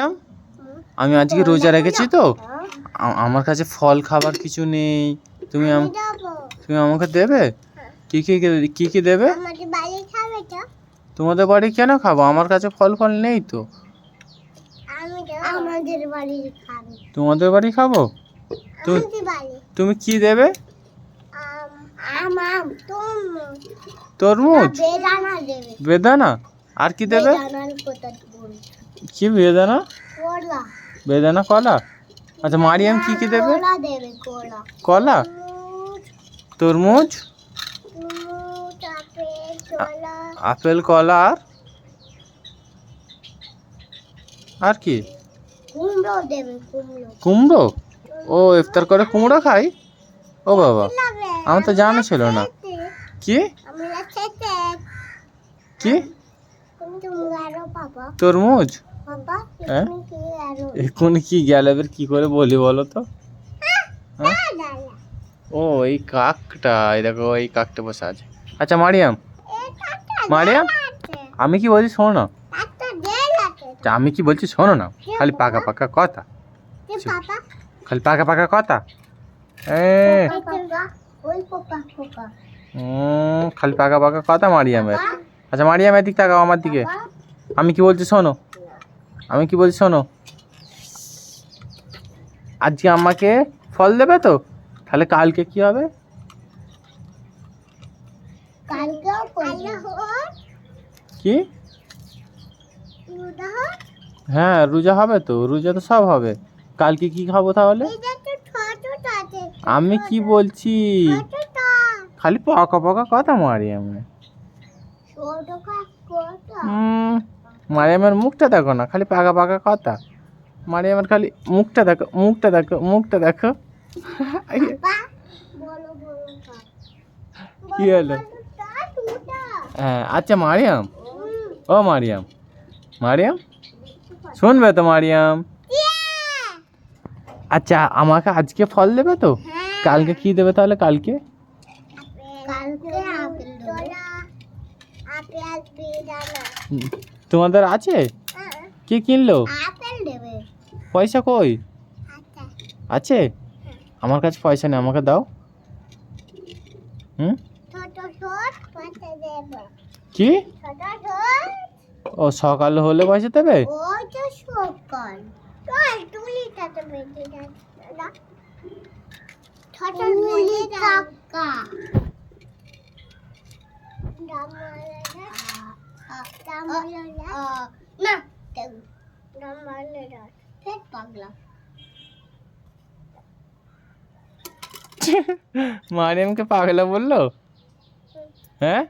জাম, আমি আজকে রোজা রেখেছি তো। আমার কাছে ফল খাবার কিছু নেই। তুমি তুমি আমাকে দেবে? কি কি কি কি দেবে? তোমাদের বাড়ি কেন খাব? আমার কাছে ফল ফল নেই তো। তোমাদের বাড়ি খাব? তুমি কি দেবে? তরমুজ। বেদানা আর কি দেবে? কি বেদানা? কোলা। বেদানা কলা? আচ্ছা মারিয়াম কি কি দেবে? কোলা তরমুজ। আপেল কলা। আর? আর কি? কুমড়ো ও ইফতার করে কুমড়ো খাই? ও বাবা আমার তো জানা ছিল না। কি? কি? তরমুজ? হ্যাঁ? কি আরও এখন কি গেল? এবার কি করে বলি বলো তো? হ্যাঁ? ও এই কাকটা এই দেখো এই কাকটা বসে আছে। আচ্ছা মারিয়াম। মারিয়াম আমি কি বলছি শোনো? না আচ্ছা, আমি কি বলছি শোনো না? খালি পাকা পাকা কথা। খালি পাকা পাকা কথা। খালি পাকা পাকা কথা মারিয়ামের। আচ্ছা মারিয়াম এদিক তাকাও আমার দিকে। আমি কি বলছি শোনো? আমি কি বলছি শোনো? আজকে আমাকে ফল দেবে তো? তাহলে কালকে কি হবে? কালকেও কি? হ্যাঁ রোজা হবে তো। রোজা তো সব হবে। কালকে কি খাব তাহলে? আমি কি বলছি? খালি পকা পকা কথা মারি আমি। মারিয়ামের মুখটা দেখো না খালি পাকা পাকা কথা। মারিয়ামের খালি মুখটা দেখো মুখটা দেখো মুখটা দেখো। কি হলো? হ্যাঁ আচ্ছা মারিয়াম? ও মারিয়াম। মারিয়াম? শুনবে তো মারিয়াম? আচ্ছা আমাকে আজকে ফল দেবে তো? কালকে কি দেবে তাহলে কালকে আপেল তোলা আপেল বেদানা হুম, তোমাদের আছে? কে কিনলো? পয়সা কই? আচ্ছা। আছে? আমার কাছে পয়সা নেই আমাকে দাও। হুম? কি? ও সকাল হলে পয়সা দেবে? টাকা। না মারিয়ামকে পাগলা বলল? হ্যাঁ?